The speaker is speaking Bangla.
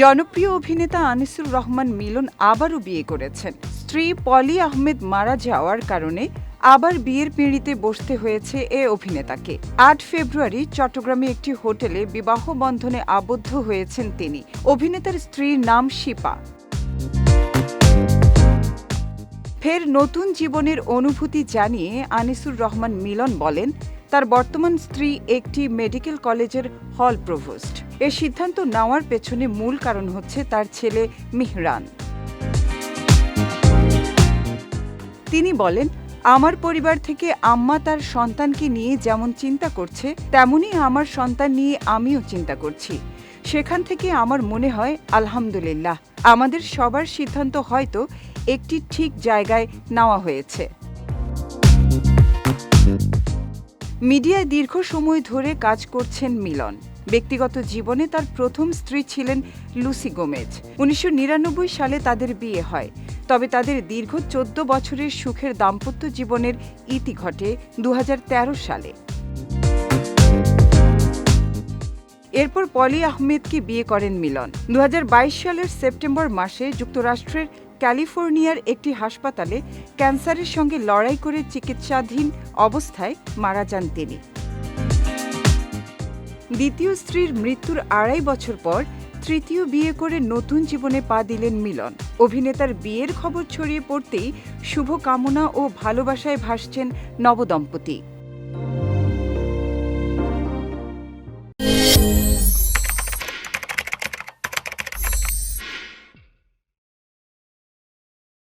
জনপ্রিয় অভিনেতা আনিসুর রহমান মিলন আবারও বিয়ে করেছেন। স্ত্রী পলি আহমেদ মারা যাওয়ার কারণে আবার বিয়ের পিঁড়িতে বসতে হয়েছে এ অভিনেতাকে। আট ফেব্রুয়ারি চট্টগ্রামে একটি হোটেলে বিবাহ বন্ধনে আবদ্ধ হয়েছেন তিনি। অভিনেতার স্ত্রীর নাম শিপা। ফের নতুন জীবনের অনুভূতি জানিয়ে আনিসুর রহমান মিলন বলেন তার বর্তমান স্ত্রী একটি মেডিকেল কলেজের হল প্রভোস্ট। এ সিদ্ধান্ত নেওয়ার পেছনে মূল কারণ হচ্ছে তার ছেলে মিহরান। তিনি বলেন, আমার পরিবার থেকে আম্মা তার সন্তানকে নিয়ে যেমন চিন্তা করছে তেমনই আমার সন্তান নিয়ে আমিও চিন্তা করছি। সেখান থেকে আমার মনে হয়, আলহামদুলিল্লাহ। আমাদের সবার সিদ্ধান্ত হয়তো একটি ঠিক জায়গায় নেওয়া হয়েছে। মিডিয়ায় দীর্ঘ সময় ধরে কাজ করছেন মিলন। ব্যক্তিগত জীবনে তার প্রথম স্ত্রী ছিলেন লুসি গোমেজ। উনিশশো নিরানব্বই সালে তাদের বিয়ে হয়। তবে তাদের দীর্ঘ চোদ্দ বছরের সুখের দাম্পত্য জীবনের ইতি ঘটে দু হাজার তেরো সালে। এরপর পলি আহমেদকে বিয়ে করেন মিলন। দু হাজার বাইশ সালের সেপ্টেম্বর মাসে যুক্তরাষ্ট্রের ক্যালিফোর্নিয়ার একটি হাসপাতালে ক্যান্সারের সঙ্গে লড়াই করে চিকিৎসাধীন অবস্থায় মারা যান তিনি। দ্বিতীয় স্ত্রীর মৃত্যুর আড়াই বছর পর তৃতীয় বিয়ে করে নতুন জীবনে পা দিলেন মিলন। অভিনেতার বিয়ের খবর ছড়িয়ে পড়তেই শুভ কামনা ও ভালোবাসায় ভাসছেন নবদম্পতি।